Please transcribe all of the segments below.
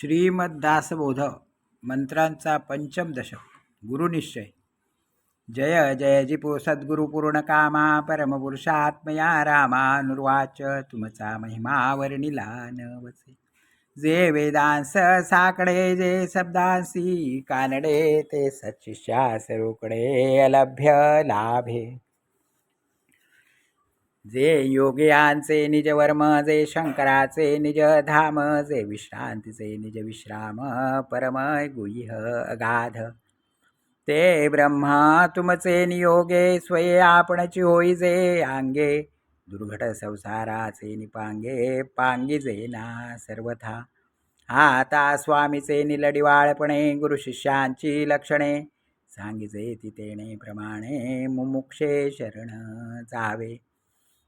श्रीमद्दासबोध मंत्रांचा पंचम दशक. गुरुनिश्चय जय जय जिपू सद्गुरुपूर्णकामा परमपुरुषात्मया रामा नुर्वाच तुमचा महिमा वर्णिला न वसे जे वेदांस साकडे जे शब्दांसी कानडे ते सच्शिष्यास सरोकडे अलभ्य लाभे. जे योगियांचे निज वर्म जे शंकराचे निज धाम जे विश्रांतीचे निज विश्राम परम गुह्य अगाध. ते ब्रह्मा तुमचे नियोगे स्वये आपणची होई जे अंगे दुर्घट संसाराचे निपांगे पांगीजे ना सर्वथा. आता स्वामीचे निलडिवाळपणे गुरु शिष्यांची लक्षणे. सांगिजे तितेणे प्रमाणे मुमुक्षे शरण जावे.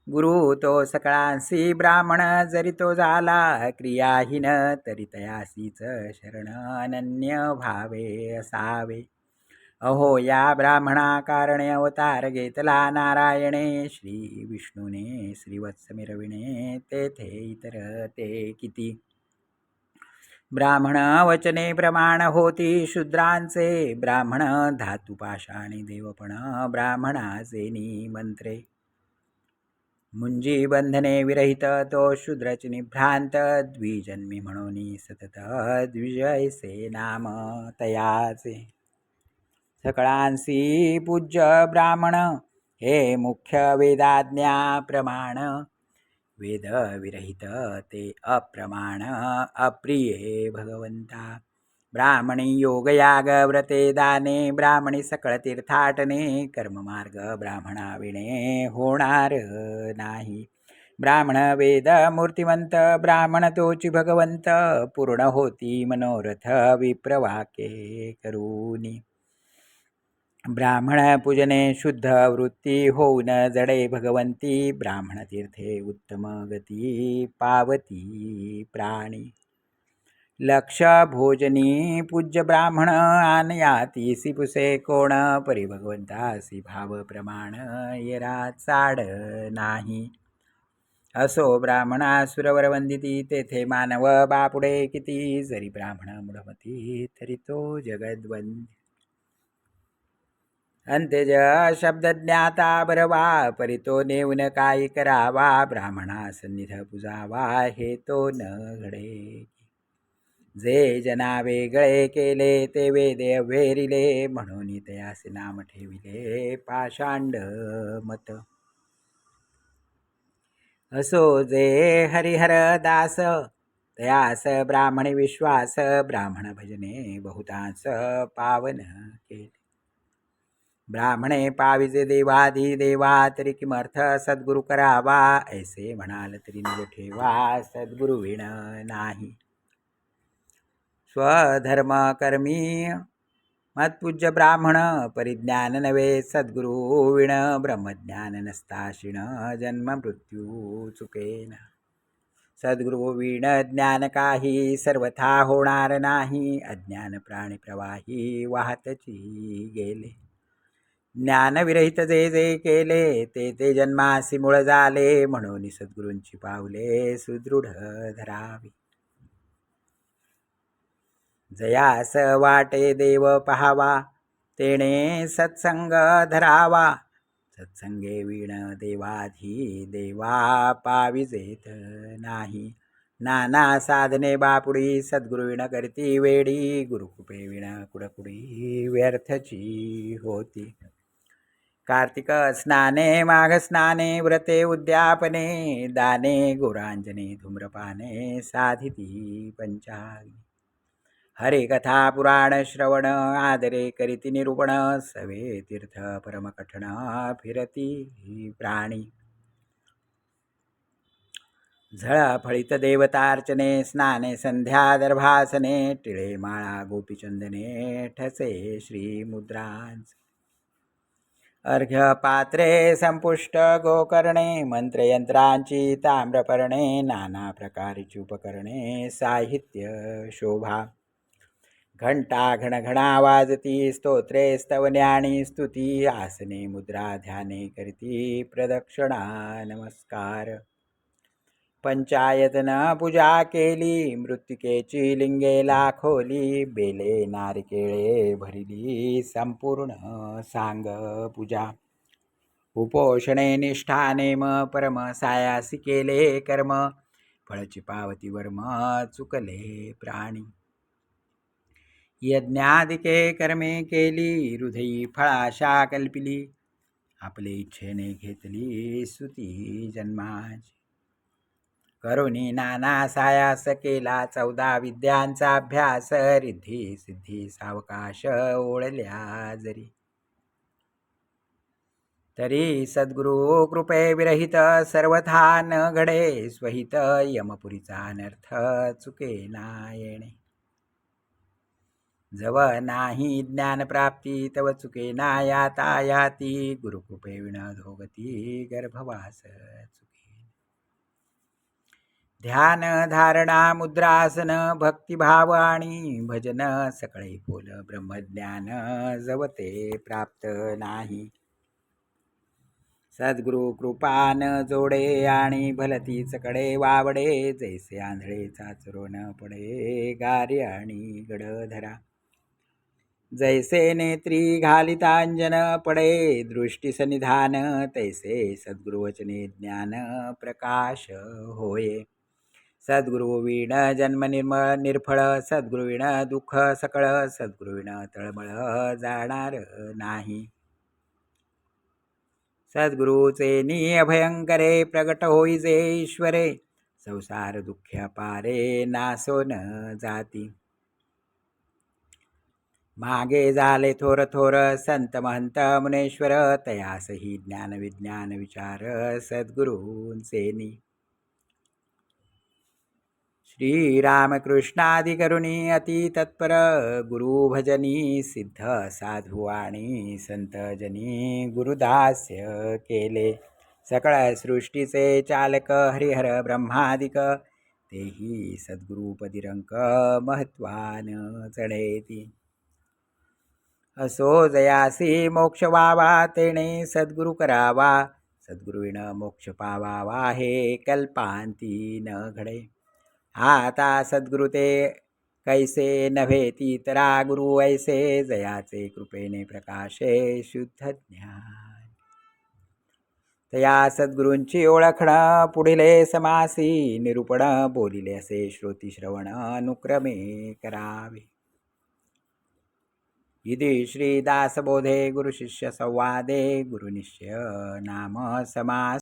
गुरु तो सकळांसी ब्राह्मण जरी तो झाला क्रियाहीन तरी तयासीच शरण अनन्य भावे असावे. अहो या ब्राह्मणा कारणे अवतार घेतला नारायणे श्री विष्णूने श्रीवत्स मिरविणे तेथे इतर ते किती? ब्राह्मण वचने प्रमाण होती शूद्रांचे ब्राह्मण धातुपाषाणी देवपण ब्राह्मणाचे मंत्रे मुंजी बंधने विरहित तो शूद्रच निभ्रांत द्विजन्मी म्हणून सतत द्विजयसे नाम तयाचे सकळांसी पूज्य ब्राह्मण हे मुख्य वेदाज्ञा प्रमाण। वेद विरहित ते अप्रमाण अप्रिये भगवंता। ब्राह्मणी योगयाग व्रते दाने ब्राह्मणी सकळ तीर्थाटने कर्ममार्ग ब्राह्मणा विणे होणार नाही. ब्राह्मण वेद मूर्तिवंत ब्राह्मण तोची भगवंत पूर्ण होती मनोरथ विप्रवाके करूनी ब्राह्मण पूजने शुद्ध वृत्ती होऊन जडे भगवंती ब्राह्मण तीर्थे उत्तम गती पावती प्राणी. लक्ष भोजनी पूज्य ब्राह्मण आनयातीसी पुसे कोण? परिभगवंतासी भाव प्रमाण येरा चाड नाही. असो ब्राह्मणा सुरवर वंदिती तेथे मानव बापुडे किती? जरी ब्राह्मण मुडमती तरी तो जगद्वंद. अंत्यज शब्द ज्ञाता बरवा परितो नेऊन काय करावा? ब्राह्मणा सन्निध पुजावा हे तो न घडे. जे जना वेगळे केले ते वेदे वेरिले म्हणून तयासे नाम ठेविले पाषांड मत. असो जे हरिहर दास तयास ब्राह्मण विश्वास ब्राह्मण भजने बहुतांस पावन केले. ब्राह्मणे पाविजे देवाधी देवा तरी किमर्थ सद्गुरु करावा ऐसे म्हणाल तरी ठेवा सद्गुरु विण नाही. स्वधर्मकर्मी। मत्पूज्य ब्राह्मण परिज्ञान नवे सद्गुरुविण ब्रह्मज्ञान नस्ताशिण जन्म मृत्यू चुकेन सद्गुरुविण ज्ञान काही सर्वथा होणार नाही अज्ञान प्राणी प्रवाही वाहतची गेले ज्ञानविरहित जे जे केले ते ते जन्मासी मूळ झाले म्हणून सद्गुरूंची पावले सुदृढ धरावी। जयास वाटे देव पहावा तेणे सत्संग धरावा. सत्संगे वीण देवाधी देवा पाविजेत नाही. नाना साधने बापुडी सद्गुरुविण करती वेडी. गुरुकृपे विण कुडकुडी व्यर्थची होती. कार्तिक स्नाने माघ स्नाने व्रते उद्यापने दाने गुरांजने धूम्रपाने साधिती पंचाग्नी हरे कथा पुराण श्रवण आदरे करीती निरूपण सवे तीर्थ परमकठण फिरती प्राणी। झळ फळित देवतार्चने स्नाने संध्या दर्भासने टिळे माळा गोपीचंदने ठसे श्रीमुद्रांचे अर्घ्यपात्रे संपुष्ट गोकर्णे मंत्रयंत्रांची ताम्रपर्णे नाना प्रकारची उपकरणे साहित्य शोभा। घंटा घणघणा वाजती स्तोत्रे स्तवन्याणी स्तुती आसने मुद्रा ध्याने करती प्रदक्षिणा नमस्कार. पंचायतन पूजा केली मृत्तिकेची लिंगे लाखोली बेले नारिकेळे भरिली संपूर्ण सांग पूजा. उपोषणे निष्ठा नेम परम सायासी केले कर्म फळची पावती वर्म चुकले प्राणी. यज्ञादिके कर्मे केली हृदयी फळाशा कल्पिली आपले इच्छेने घेतली सुती जन्माची. करुणी नाना सायास केला चौदा विद्यांचा अभ्यास रिद्धी सिद्धी सावकाश ओळल्या जरी. तरी सद्गुरु कृपे विरहित सर्वथा न घडे स्वहित यमपुरीचा अनर्थ चुके ना येणे जव नाही ज्ञानप्राप्ती तव चुके नायाता याती गुरुकृपे विण धोगती गर्भवास चुके. ध्यान धारणा मुद्रासन भक्तिभाव आणि भजन सकळे बोल ब्रह्मज्ञान जवते प्राप्त नाही. सद्गुरु कृपान जोडे आणि भलती कडे वावडे जैसे आंधळे चाचरो न पडे गारे आणि गडधरा. जैसे नेत्री घालितांजन पडे दृष्टी सनिधान तैसे सद्गुरुवचने ज्ञान प्रकाश होय सद्गुरुविण जन्म निर्मळ निर्फळ सद्गुरुविण दुःख सकळ सद्गुरुविण तळमळ जाणार नाही। सद्गुरुचे नि अभयंकरे प्रगट होईजे ईश्वरे संसार दुःख पारे नासोन जाती। मागे झाले थोर थोर संत महंत मुनेश्वर तयासही ज्ञान विज्ञान विचार सद्गुरूंचेनी श्रीरामकृष्णादिकरुणी अतितत्पर अति तत्पर सिद्ध साधुवाणी संतजनी गुरुदास्य केले. सकळ सृष्टीचे चालक हरिहर ब्रह्मादिक तेही सद्गुरुपदिरंक महत्वान चढेती. असो जयासी मोक्ष वावा तेणे सद्गुरु करावा. सद्गुरुविण मोक्ष पावा हे कल्पांती न घडे. आता सद्गुरु ते कैसे नव्हे ती तरा गुरु ऐसे जयाचे कृपेने प्रकाशे शुद्ध ज्ञान. तया सद्गुरूंची ओळखणं पुढिले समासी निरूपण बोलिले असे श्रोती श्रवण अनुक्रमे करावे. इति श्रीदासबोधे गुरुशिष्य संवादे गुरुनिश्चय नाम समास